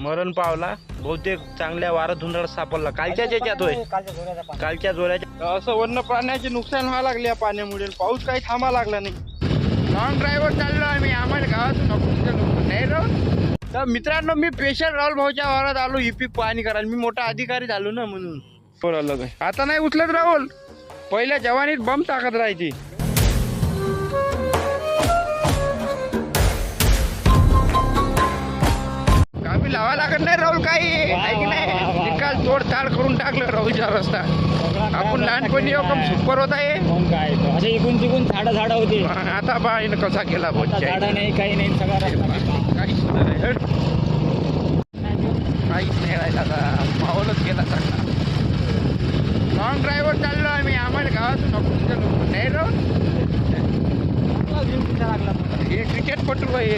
मरण पावला. बहुतेक चांगल्या वारा धुंदळ सापडला. कालच्या याच्यात होय? कालच्या पाणी. जोराच्या असं वन्य प्राण्याचे नुकसान व्हायला लागले या पाण्यामुळे. पाऊस काही थांबा लागला नाही. लॉंग ड्रायव्हर चाललो आम्ही. आम्हाला गावातून नाही राहून तर मित्रांनो मी पेशंट राहुल भाऊच्या वावरात आलो. इपिक पाहणी करायला मी मोठा अधिकारी झालो ना म्हणून. आता नाही उचलत राहुल. पहिल्या जवानीत बम टाकत राहायची. कामी लावा लागत नाही राहुल काही. आहे की नाही? निकाल तोड ताड करून टाकलं राहुलचा रस्ता. आपण लहानपणी योगम सुपर होता हे मग काय तो. असे इकून तिकून झाडं झाडं होती. आता बा हिनं कसा केला आता बोलच्या झाडं नाही काही नाही सगळा रस्ता काहीच नाही. हट. काहीच नाही राहिला आता. माहोलच गेला सगळा. लॉंग ड्रायव्हर चाललो आम्ही. आम्हाला गावातून गेलो नाही लागला हे क्रिकेटपटू आहे.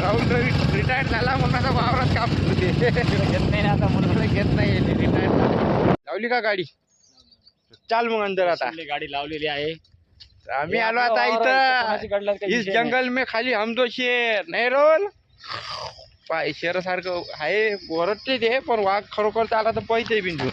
राहुल रिटायर्ड झाला म्हणून आता वावरात काम करते. घेत नाही आता म्हणून. घेत नाही रिटायर्ड लावली का गाडी? चाल मग अंदर आता. गाडी लावलेली आहे. आम्ही आलो आता इथं. इस जंगल में खाली हम दो शेर. नाही रोल? पाय शेर सारखं आहे वरटते ते पण वाघ खरोखर आला तर पैसे बिंदू.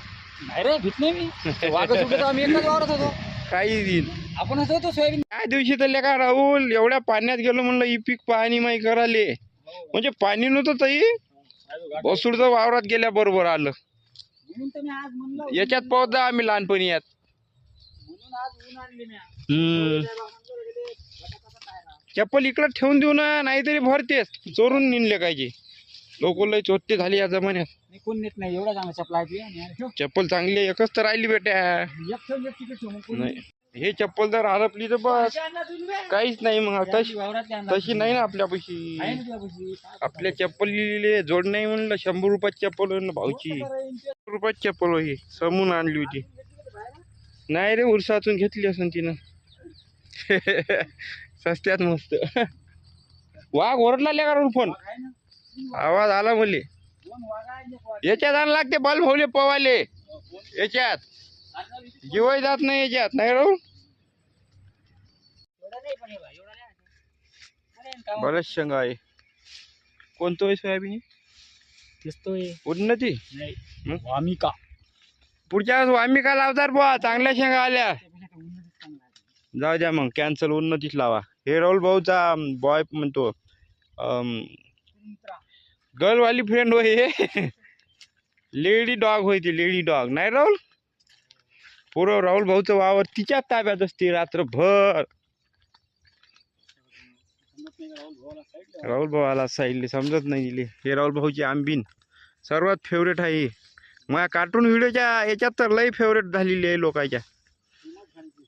नाही रे भीत नाही मी. वाघ सुटतो आम्ही एकच वावरत होतो. काही दिन आपण असं होतो सोयाबीन. त्या दिवशी तर लेका राहुल एवढ्या पाण्यात गेलो म्हणलं ई पीक पाणी माही कराले. म्हणजे पाणी नव्हतं तरी बसूडचं वावरात गेल्या बरोबर आलं. म्हणून तर मी आज म्हणलं याच्यात पोहोचदा आम्ही लहानपणी यात. म्हणून आज ऊन आणली मी हम्म. चप्पल इकडं ठेवून देऊ ना नाहीतरी भरतेच चोरून निनले कायचे. लोक लय चोरते झाली या जमान्यात. मी कोण नेत नाही एवढा चांगला चपला आहे ती. आणि अरे ठेव. चप्पल चांगली आहे, एकच तर राहिली बेट्या. एक ठेव, एक तिकडे ठेव. मग कोण नाही. हे चप्पल जर हरपली तर बस. काहीच नाही मग तशी तशी नाही ना आपल्यापाशी. आपल्या चप्पल लिहिलेले जोड नाही म्हणलं. शंभर रुपयाची चप्पल ना भाऊची. शंभर रुपयाची चप्पल ही. समून आणली होती. नाही रे उरसातून घेतली असं तिनं. सस्त्यात मस्त. वाघ ओरडला का फोन? आवाज आला मले. याच्यात आण लागते बल भाऊले पवाले. याच्यात. जीवय जात नाही याच्यात नाही राहू? बरेच शेंगा आहे कोणतं आहे सोयाबीन? दिसतोय. उन्नती? नाही. हं? वामिका. पुढच्या वेळेस आम्ही का लावतात बुवा चांगल्या शेंगा आल्या. जाऊ द्या मग कॅन्सल उन्नतीच लावा. हे राहुल भाऊचा बॉय म्हणतो. गर्लवाली फ्रेंड होय लेडी डॉग होय ती लेडी डॉग नाही राहुल? पुरं राहुल भाऊचं वावर तिच्या ताब्यात असते रात्रभर. राहुल भावाला side साईडले समजत नाही दिले हे राहुल भाऊची आंबीन. सर्वात फेवरेट आहे माझ्या कार्टून व्हिडिओच्या याच्यात तर लई फेवरेट झालेली आहे लोकांच्या.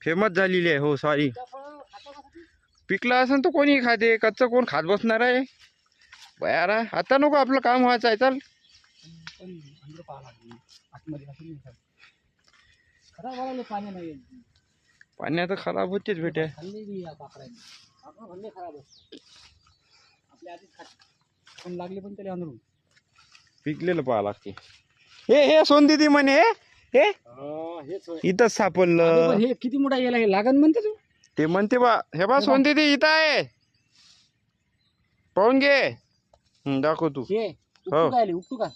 फेमस झालेली आहे हो सॉरी पिकला पिकलं असेल तर कोणी खाते. कच्चं कोण खात बसणार आहे? बयारा आता नको आपलं काम व्हायचं आहे चाल पण अंदर पाहा लागली. आतमध्ये असं नाही खात. खराब व्हायला पाणी नाही खराब होतेच खाल्लेली या काकडं खाल्ले खराब असतात आपल्या आधीच खात पण लागले पण त्याला अंदरून पिकलेलं पाहा लागते. हे हे सोनदीदी म्हणे हे. हेच होय. इथंच सापडलं. पण हे किती मोठा याला हे लागन म्हणते तू? ते म्हणते बा हे बा सोनदीदी इथं आहे. पाहून घे. हं, दाखव तू. हे हो. उपटू का?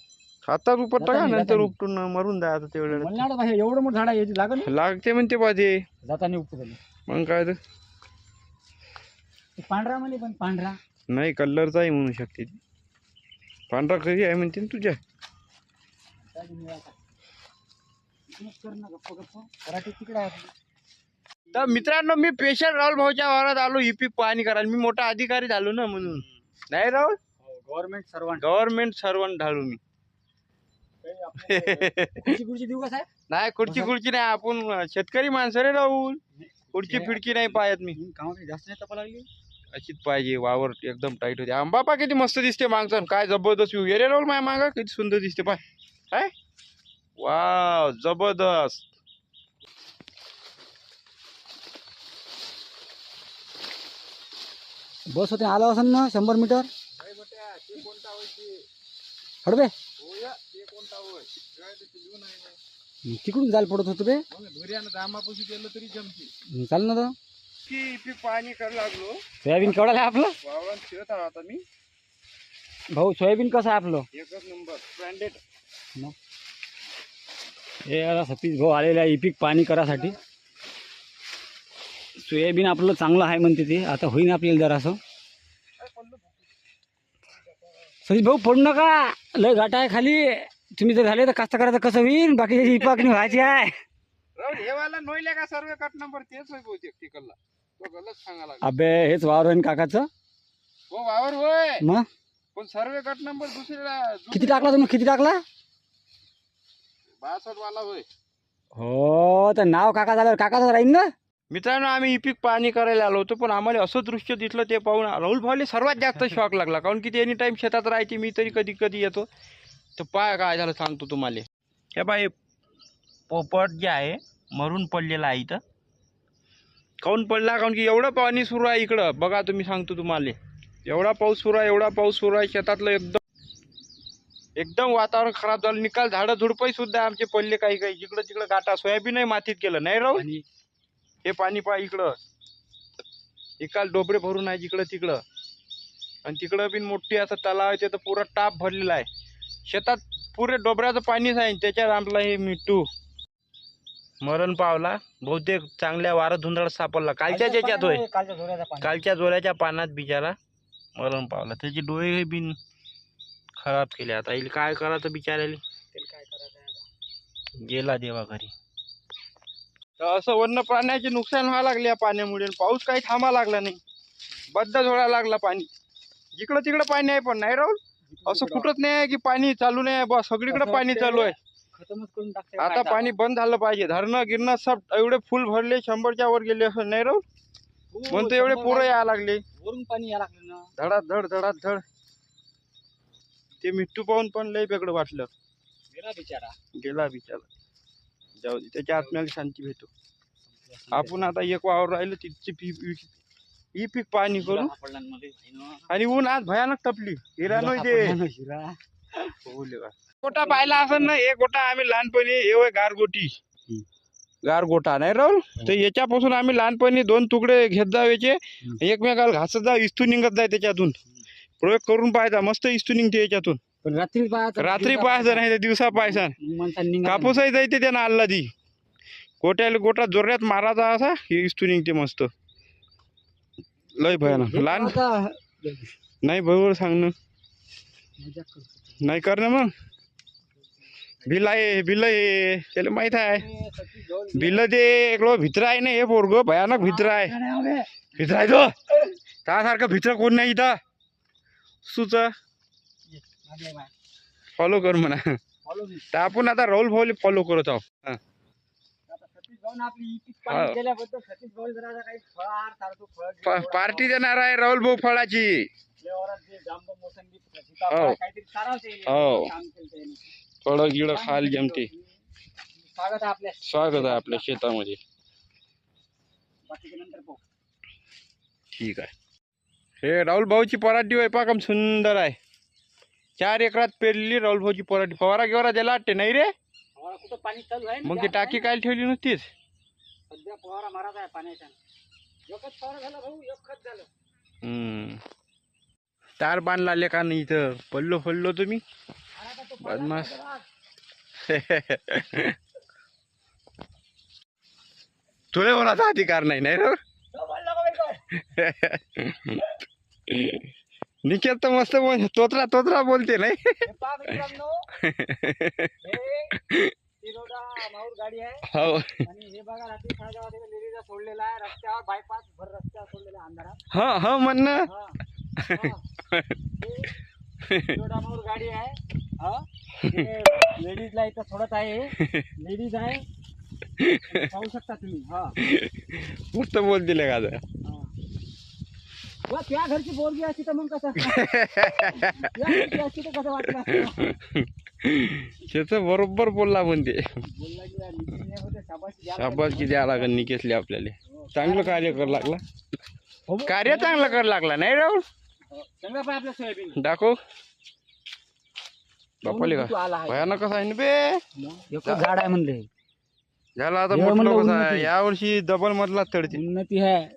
आता उपटता का जातानी, नंतर. उपटून मरून तेवढ्या मल्याड भाई एवढं मोठं झाड आहे याची लागते म्हणते बा ते जाताना उपटू मग काय तर. पांढरा म्हणे पण पांढरा. नाही कलरचाही म्हणू शकते ती. पांढरा कधी आहे म्हणते ना तुझ्या? कर ना गप्प गप्प कराटे तिकडे आहे. तर मित्रांनो मी पेशंट राहुल भाऊच्या वावरात आलो इपिक पाहणी करायला. मी मोठा अधिकारी झालो ना म्हणून. नाही Rahul? Government servant government servant झालो मी. खुर्ची खुर्ची देऊ का साहेब? नाही खुर्ची खुर्ची नाही आपण शेतकरी माणसं रे राहुल. खुर्ची फिडकी नाही पाहत मी. जास्त नाही तपा लागली? अशीच पाहिजे वावर एकदम टाईट होते. आंबा पा किती मस्त दिसते मागचं काय जबरदस्त व्यू रे राहुल माझ्या मागा किती सुंदर दिसते पाय. काय वाव जबरदस्त. बस होते आला असेल ना शंभर मीटर? हडबे. तिकडून जाल पडत होतं बे. दामापाशी गेलो तरी जमते चाल ना तर की पीक पाणी करायला लागलो सोयाबीन केवढा आपलं? वावरात फिरत मी भाऊ सोयाबीन कसं आहे आपलं? एकच नंबर ब्रँडेड हे आता सतीश भाऊ आलेला आहे पीक पाणी करासाठी. सोयाबीन आपलं चांगलं आहे म्हणते ते. आता होईन आपल्याला जरासं. सतीश भाऊ पडू नका. लय घाटा आहे खाली. तुम्ही जर झाले तर कास्त करायचं कसं होईल? बाकी पाकणी व्हायची आहे. हे वाला नोईले का सर्व कट नंबर तेच होय बहुतेक तिकडला. तो गलत सांगा लागला. अबे हेच वावर आहे ना काकाचं? हो वावर होय. मग? पण सर्व कट नंबर दुसरीला किती टाकला तुम्ही? किती टाकला? बासष्ट वाला होय. हो तर नाव काका झाल्यावर काकाचं राहील ना? मित्रांनो आम्ही इपिक पाणी करायला आलो होतो पण आम्हाला असं दृश्य दिसलं ते पाहून राहुल भाऊले सर्वात जास्त शॉक लागला कारण की ते एनी टाइम शेतात राहायचे मी तरी कधी कधी येतो. तर पाय काय झालं सांगतो तुम्हाला. हे बाई पोपट जे आहे मरून पडलेला आहे इथं. काऊन पडला? काऊन की एवढं पाणी सुरू आहे इकडं. बघा तुम्ही सांगतो तुम्हाला. एवढा पाऊस सुरू आहे एवढा पाऊस सुरू आहे शेतातलं एकदम एकदम वातावरण खराब झालं. निकाल झाडं झुडपही सुद्धा आमचे पडले काही काही. जिकडं तिकडं गाटा सोयाबीनही मातीत केलं नाही आणि हे पाणी पा इकडं. एकाल डोबरे भरून आहे जिकडं तिकडं आणि तिकडं बिन मोठी असं तलाव आहे तिथं पुरा टाप भरलेला आहे. शेतात पुरे डोबऱ्याचं पाणीच आहे आणि त्याच्यात आपला हे मिट्टू. मरण पावला. बहुतेक चांगल्या वारं धुंदळ सापडला. कालच्या त्याच्यात होय. कालच्या पाणी. कालच्या जोऱ्याच्या पानात बिचारा मरण पावला. त्याचे डोळे बिन खराब केले. आता येईल काय करायचं बिचारायला? गेला देवा घरी. तर असं वन्य प्राण्याचे नुकसान व्हायला लागले या पाण्यामुळे. पाऊस काही थांबा लागला नाही. बद्द झोळा लागला पाणी. जिकडं तिकडं पाणी आहे पण नाही राहुल? असं कुठंच नाही की पाणी चालू नाही बस सगळीकडे पाणी चालू आहे. खतमच करून टाकते आता पाणी बंद झालं पाहिजे. धरणं गिरणं सब एवढे फुल भरले शंभरच्या वर गेले असं नाही राहुल हो, म्हणतो एवढे पुरं यायला लागले. वरून पाणी यायला लागलं ना. धडात धड धडात धड. ते मिट्टू पाहून पण लय वेगळं वाटलं. गेला बिचारा. गेला बिचारा. जाऊ दे त्याच्या आत्म्याला शांती भेटो. आपण आता एक वावर राहिलं तिथची पीक ही पीक पाणी करू. है? आणि ऊन आज भयानक तपली. हिरा. हो. गोटा पाहिला असं ना एक गोटा आम्ही लहानपणी हे होय गारगोटी. गारगोटा नाही राहुल? तर याच्यापासून आम्ही लहानपणी दोन तुकडे घेत जावायचे एकमेकाला घासत जा इस्तू निघत जाय त्याच्यातून. प्रयोग करून पाहायचा मस्त इस्तू निघते याच्यातून. रात्री रात्री पाहायचं नाही तर दिवसा पाहायचा. कापूसही जायते त्यानं आल्लादी गोट्याला गोटा जोरात मारायचा असा हे इस्तू निघते मस्त. लय भयानक. हे लहान नाही बरोबर सांग ना. मजाक करतो. नाही कर ना मग. बिल आहे बिल आहे. त्याला माहीत आहे. बिल ते एकलो भित्र आहे ना हे पोरग भयानक भित्र आहे. भित्र आहे तो. त्यासारखं भित्र कोण नाही इथं. सुच. फॉलो कर म्हणा. आपण आता राहुल भाऊले फॉलो करत आहोत. आता सतीश भाऊनं आपली इपिक. पाणी केल्याबद्दल सतीश भाऊ जरा काही फळार सारखं फळ पा- पार्टी देणार आहे राहुल भाऊ फळाची. जे जांब मोसंबी हो. हो. काम केलं त्याने. फळं गिळं खायला जमते. स्वागत आहे आपल्या स्वागत आहे आपल्या शेतामध्ये. बाकीच्या नंतर पाहू. ठीक आहे. हे राहुल भाऊची पराठी होय पा कम सुंदर आहे. चार एकरात पेरलेली राहुल भाऊची पराठी. फवारा गिवारा द्यायला वाटते नाही रे? फवारा कुठं पाणी चालू आहे ना मग ती टाकी काय ठेवली नसतीच. सध्या फवारा आहे पाण्याच्या. एकच फवारा झाला भाऊ एकच झालं. हम्म. तार बांधला आले का नाही इथं? पडलो पडलो तुम्ही? आणि आता तो पडला बदमाश. तुले कोणाचा अधिकार नाही नाही रे? तो पडला का बाई तो? निकेत तर मस्त बोल तोतरा तोतरा बोलते नाही? हे पहा मित्रांनो. हे गाडी आहे. हो. आणि हे बघा रात्री साडेदहा वाजता लेडीजा सोडलेला आहे रस्त्यावर बायपास भर रस्त्यावर सोडलेला आहे अंधारात. हा हा हा. हा. हे गाडी आहे. हा लेडीजला इथं सोडत आहे. लेडीज आहे. पाहू शकता तुम्ही हा. मस्त बोलते का आता? हा. वा, त्या घरची बोरगी असती तर मग कसं? त्या घरची असती तर कसं वाटलं? असतं? त्याचं बरोबर बोलला की हे शाबासकी द्या शाबास किती द्यावं लागेल निकेसले आपल्याला. हो. चांगलं कार्य कर लागला. हो, कार्य चांगलं कर लागला नाही राहुल? हो. दाखव. बापाले तू का? आला. भयानक आहे ना बे? झाड आहे म्हणले. झाला आता हे म्हणलं कसं आहे. यावर्षी डबल मधला तडते. उन्नती आहे.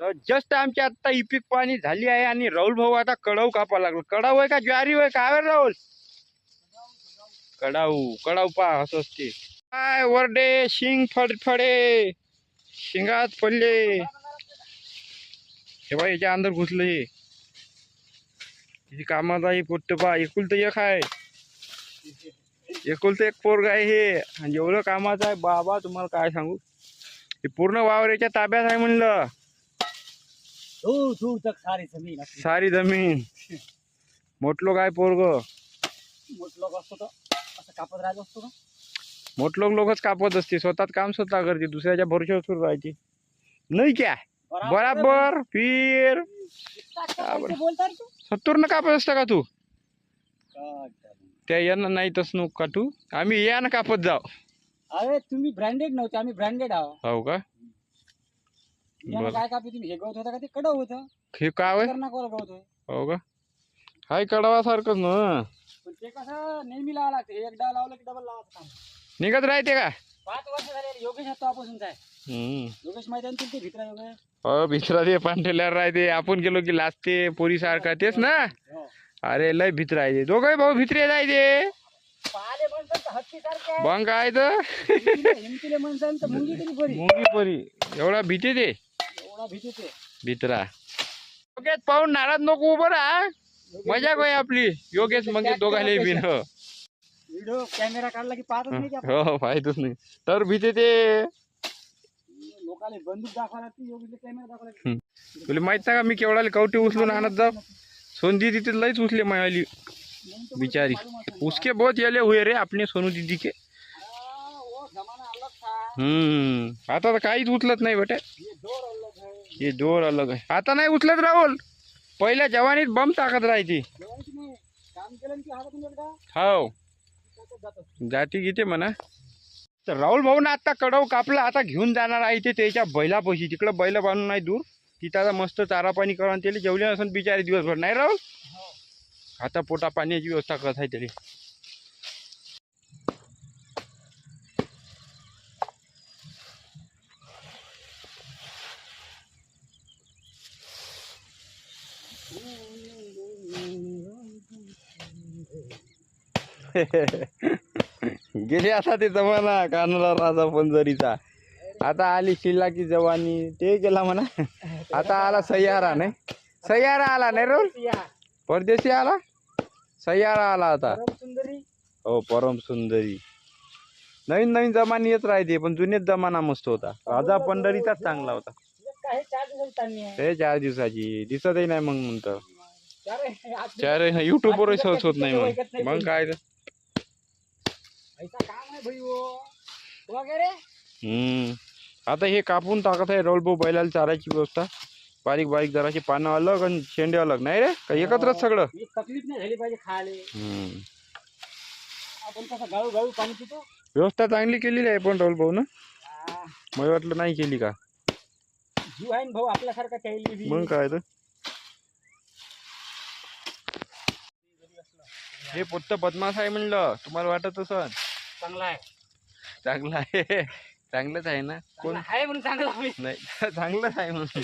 तर जस्ट आमची आता इपिक पाणी झाली आहे आणि राहुल भाऊ आता कडाऊ कापा लागलो. कडाऊ आहे का ज्वारी होय होय राहुल. कडाऊ कडाऊ पा असं असते काय वरडे शिंग फडफडे शिंगात पडले. हे बा याच्या अंदर घुसलं. हे किती कामाचा आहे पोट्ट पा एकुलतं एक आहे. एकुलतं एक पोरग आहे हे. आणि एवढं कामाचं आहे. बाबा तुम्हाला काय सांगू? हे पूर्ण वावर याच्या ताब्यात आहे म्हणलं. दूर दूर तक सारी जमीन सारी जमीन. मोठलो काय पोरग? मोठ लोक असतो कापत राहत असतो का? मोठलोक लोकच कापत असते. स्वतःच काम स्वतः करते. दुसऱ्याच्या भरोशावर राहायची नाही क्या? बराबर. फिर. बरोबर बोलता रे तू? सत्तर न कापत असता का तू? त्या यानं नाही तस नको का तू? आम्ही यानं कापत जाऊ. अरे तुम्ही ब्रँडेड नव्हते. आम्ही ब्रँडेड आहोत हो का? यानं बरं. काय कापी तुम्ही हे गवत होता का ते? कडव होतं. हे काय होय? कर्णाकोर गवत होय हो का? हाय कडवासारखंच ना. पण ते कसं नेहमी लावा लागते. एकदा लावलं की डबल लावायचं काम. निघत राहते का? पाच वर्ष झाले योगेश आहे. हम्म. योगेश माहिती आहे ना भित्रा योगेश. हो भित्रा ते पांढरेल्यावर राहते. आपण गेलो की लाजते पोरी सारखा तेच ना? हो. अरे लय भित्र आहे ते. दोघे भाऊ भित्रे जायते पाले म्हणतात तर हत्ती सारखे बंग आहे तर. हिमतीले म्हणतात तर मुंगी तरी बरी. मुंगी परी एवढा भीती ते? एवढा भीती ते. भित्रा. पाहून नाराज नको उभं राहा. मजा काय आपली? योगेश मग दोघाले बिन हो. व्हिडिओ कॅमेरा काढला की पाहतच नाही आपण. हो फायदाच नाही. तर भीती ते. लोकाले बंदूक दाखवा लागते योगेशला कॅमेरा दाखवा लागते हम्म. तुला माहीत नाही का मी केवढाले कवटी उचलून आणत जाऊ? सोनदी तिथे लईच उचले मायाली. तो बिचारी. उसके बहुत येले हुए रे अपने सोनू दीदी के. आ, वो जमाना अलग था हम्म. आता तर काहीच उचलत नाही बेटे. ये है हे जोर अलग आहे. आता नाही उचलत राहुल. पहिल्या जवानीत बम टाकत राहायची. हो जातं. घेते म्हणा. तर राहुल भाऊ ना आता कडव कापला आता घेऊन जाणार आहे ते त्याच्या बैलापाशी. तिकडं बैल बांधून नाही दूर. तिथं आता मस्त चारा पाणी करा आणि त्याला जेवले असून बिचारे दिवसभर. नाही राहुल? हो. आता पोटा पाण्याची व्यवस्था करत आहे त्याला. गेले आता ते जमाना कानला राजा पंजरीचा आता आली शिल्लाकी जवानी ते गेला म्हणा. आता आला सह्यारा नाही? सह्यारा आला नाही रोल परदेशी आला? सह्यारा आला आता. हो परम सुंदरी. नवीन नवीन जमानी येत राहते पण जुनेच जमाना मस्त होता. राजा पंढरीचाच चांगला होता. हे काय चार दिवसाची ताणणी आहे ते चार दिवसाची दिसतही नाही मग म्हणतं. चार युट्यूबवर सर्च होत नाही मग. मग काय तर ऐसा काम आहे भाई वो वगैरे हम्म आता हे कापून टाकत आहे रोल भाऊ बैलाला चारायची व्यवस्था. बारीक बारीक जराशी पानं अलग आणि शेंडे अलग नाही रे? का एकत्रच सगळं. ही तकलीफ नाही झाली पाहिजे खायला. हम्म. आपण कसं गाळू गाळू पाणी पितो? व्यवस्था चांगली केलेली आहे पण रोल भाऊ ना मला वाटलं नाही केली का? जीव आहे ना भाऊ आपल्यासारखा त्याला. मग काय तर. हे पोत्त बदमाश आहे म्हणलं तुम्हाला वाटत असं चांगला आहे. चांगलं आहे. चांगलंच आहे ना? कोण? आहे म्हणून चांगला. नाही चांगलंच आहे म्हणून.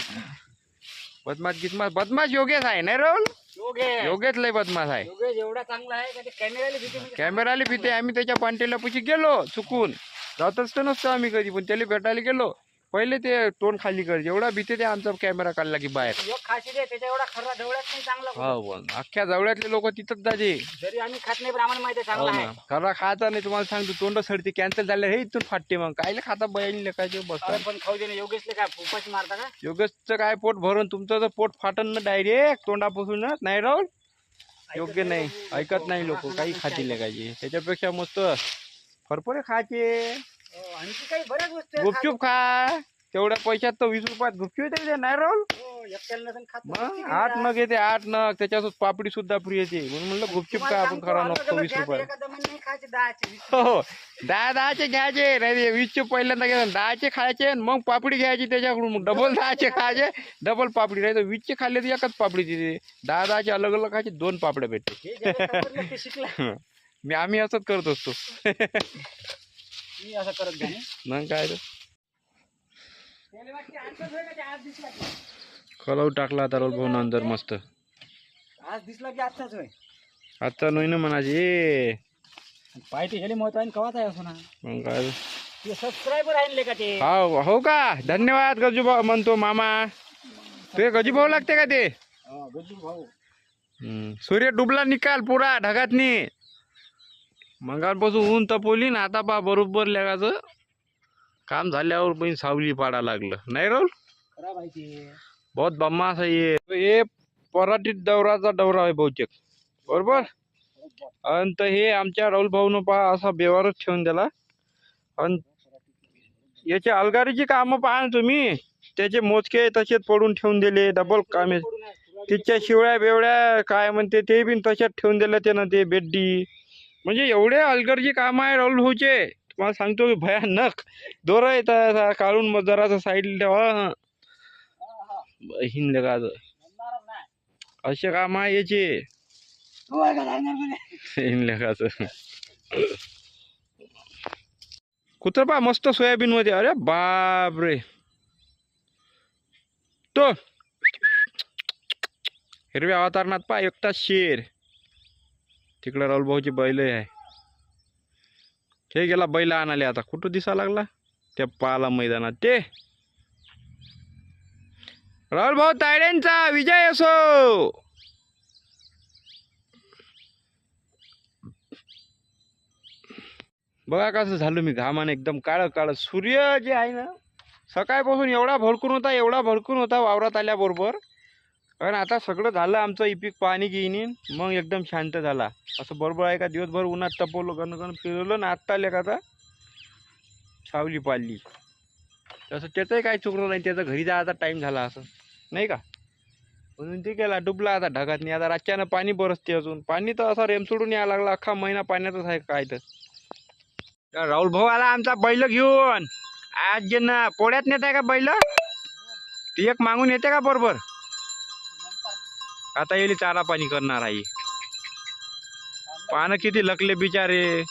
बदमाश गिदमाश बदमाश योगेश आहे नाही रोल योगेश. योगेश लय बदमाश आहे. योगेश एवढा चांगला आहे का ते कॅमेराला भीती म्हणजे कॅमेराला भीते आम्ही त्याच्या पांटेला पशी गेलो चुकून. जातच तर नसतो आम्ही कधी पण त्याला भेटायला गेलो. पहिले ते तोंड खाली कर एवढा भीते ते आमचा कॅमेरा काढला की बाहेर. योग खाशी दे त्याच्या एवढा खरा जवळच नाही चांगला हो अख्ख्या जवळातले लोक तिथंच जाते जरी आम्ही खात नाही पण आम्हाला माहिती आहे हो चांगला खरा खाता नाही तुम्हाला सांगतो तोंड सडते कॅन्सल झालं हे इथून फाटते मग. कायले खाता बैल बसतात. पण खाऊ दे योगेशले काय मारता का? योगेशचं काय पोट भरून तुमचं तर पोट फाटन ना डायरेक्ट तोंडापासूनच नाही राहुल? योग्य नाही ऐकत नाही लोक. काही खातील लेखाचे त्याच्यापेक्षा मस्त. फरफरे खायचे. आणखी काही बऱ्याच वस्तू आहेत. गुपचूप खा. तेवढ्या पैशात तर वीस रुपयात गुपचूप येते ते नाही राहुल. हो, एकट्याला नसेल खात तर मग किती आठ? नग येते आठ नग. त्याच्यासोबत पापडी सुद्धा फ्री येते. म्हणून म्हणलं गुपचूप तुम्हाला खा आपण सांगतो, खरा नसतो वीस घ्यायचे, रुपये एका दमाने नाही खायचे दहाचे वीस. हो दहा दहाचे घ्यायचे नाही वीसचे पहिल्यांदा घ्यायचे दहाचे खायचे आणि मग पापडी घ्यायची त्याच्याकडून. मग डबल दहाचे खायचे डबल पापडी. नाही तर वीसचे खाल्ले तर एकच पापडी तिथे दहा दहाचे अलग अलग खायचे दोन पापड्या भेटते. हे ज्याला सापडलं ते शिकला मी आम्ही असंच करत असतो. मी असं करत मग काय? कलव टाकला आता रोल भाऊ नंतर मस्त. आज दिसला की आजचाच होय. आता नाही ना गेले महत्वाने कवाच आहे असं ना मग काय ते सबस्क्रायबर आहे का ते? हो हो का? धन्यवाद गजू भाऊ म्हणतो मामा. ते गजू भाऊ लागते का ते? गजू भाऊ. सूर्य डुबला निकाल पुरा ढगातनी. मंगालपासून ऊन तपवली ना आता पा बरोबर लेगाचं. काम झाल्यावर पण सावली पाडा लागलं. नाही रोल ते बहुत बम्मास आहे ये हे पराठीत दौराचा दौरा आहे बहुतेक. बरोबर? आणि तर हे आमच्या राहुल भाऊनं पहा असा बेवारच ठेवून दिला. आणि याचे अलगारीची कामं पहा ना तुम्ही. त्याचे मोजके तसेच पडून ठेवून दिले डबल कामे. तिच्या शिवळ्या बेवड्या काय म्हणते ते बी तशाच ठेवून दिलं त्यानं ते बेड्डी. म्हणजे एवढे अलगरची काम आहे राहुल भाऊचे. तुम्हाला सांगतो की भयानक. दोर येतात काढून मग जरासं साईडला ठेवा हिंद का असे काम आहे याचे. कुत्र पा मस्त सोयाबीन मध्ये अरे बाप रे तो. हिरव्या अवतारणात पा एकटा शेर. तिकडं राहुल भाऊची बैल आहे. हे गेला बैल आणाले आता. कुठं दिसा लागला? त्या पाला मैदानात. ते. राहुलभाऊ तायड्यांचा विजय असो. बघा कसं झालं मी घामाने एकदम काळं काळं. सूर्य जे आहे ना सकाळपासून एवढा भडकून होता एवढा भडकून होता वावरात आल्याबरोबर. कारण आता सगळं झालं आमचं इपिक पाणी घेईन मग एकदम शांत झाला. असं बरोबर आहे का? दिवसभर उन्हात तपवलं गण गण फिरवलं ना आत्ता आले का आता? सावली पाडली. तसं त्याचंही काही चुकलं नाही त्याचं घरी जायचा टाईम झाला असं. नाही का? म्हणून ते केला डुबला आता ढगात नाही आता रातच्यानं पाणी बरसते अजून. पाणी तर असं रेम सोडून यायला लागला अख्खा महिना पाण्यातच आहे काय तर. त्या राहुल भाऊ आला आमचा बैल घेऊन. आज जे ना पोळ्यात नेत आहे का बैल? ती एक मागून येते का बरोबर? आता येईल चारा पाणी करणार आहे पानं किती लकले बिचारे.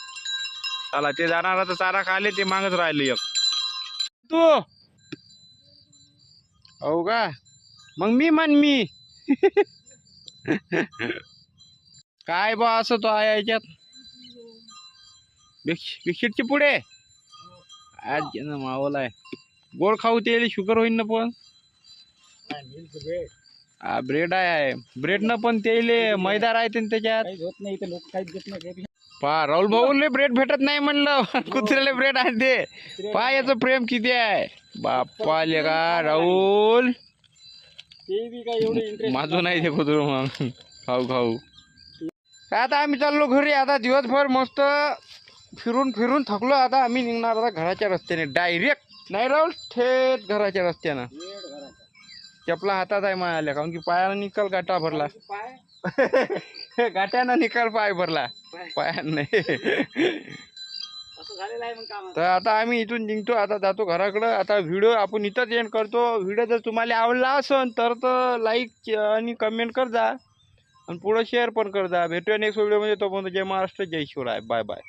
चला ते जाणार आता चारा खाले ते मागत राहिले एक. तू? हो का? मग मी म्हण मी. काय बा असं तो आहे याच्यात? बिस्क- पुढे आज मावला आहे गोड खाऊ ते शुगर होईन ना पण. हा ब्रेड आहे. ब्रेड न पण तेले मैदा राहते ना त्याच्यात. काहीच होत नाही इथे लोक काहीच देत नाही पा राहुल भाऊले ब्रेड भेटत नाही म्हणलं. कुत्र्याला ब्रेड आहे ते. पा याचं प्रेम किती आहे? बाप्पा का राहुल? ते बी काय एवढे इंटरेस्ट माझं नाही. ते कुत्र मग खाऊ खाऊ. आता आम्ही चाललो घरी. आता दिवसभर मस्त फिरून फिरून थकलो. आता आम्ही निघणार आता घराच्या रस्त्याने. डायरेक्ट नाही राहुल? थेट घराच्या रस्त्यानं. चपला हातात आहे म्हणाल्या कारण की पायानं निकाल गाठा भरला. गाठ्यानं निकाल पाय भरला. पायानं नाही. तर आता आम्ही इथून निघतो आता जातो घराकडं. आता व्हिडिओ आपण इथंच एंड करतो. व्हिडिओ जर तुम्हाला आवडला असेल तर तर लाईक आणि कमेंट कर जा आणि पुढं शेअर पण कर जा भेटूया नेक्स्ट व्हिडिओमध्ये तोपर्यंत जय महाराष्ट्र जय शिवराय. Bye bye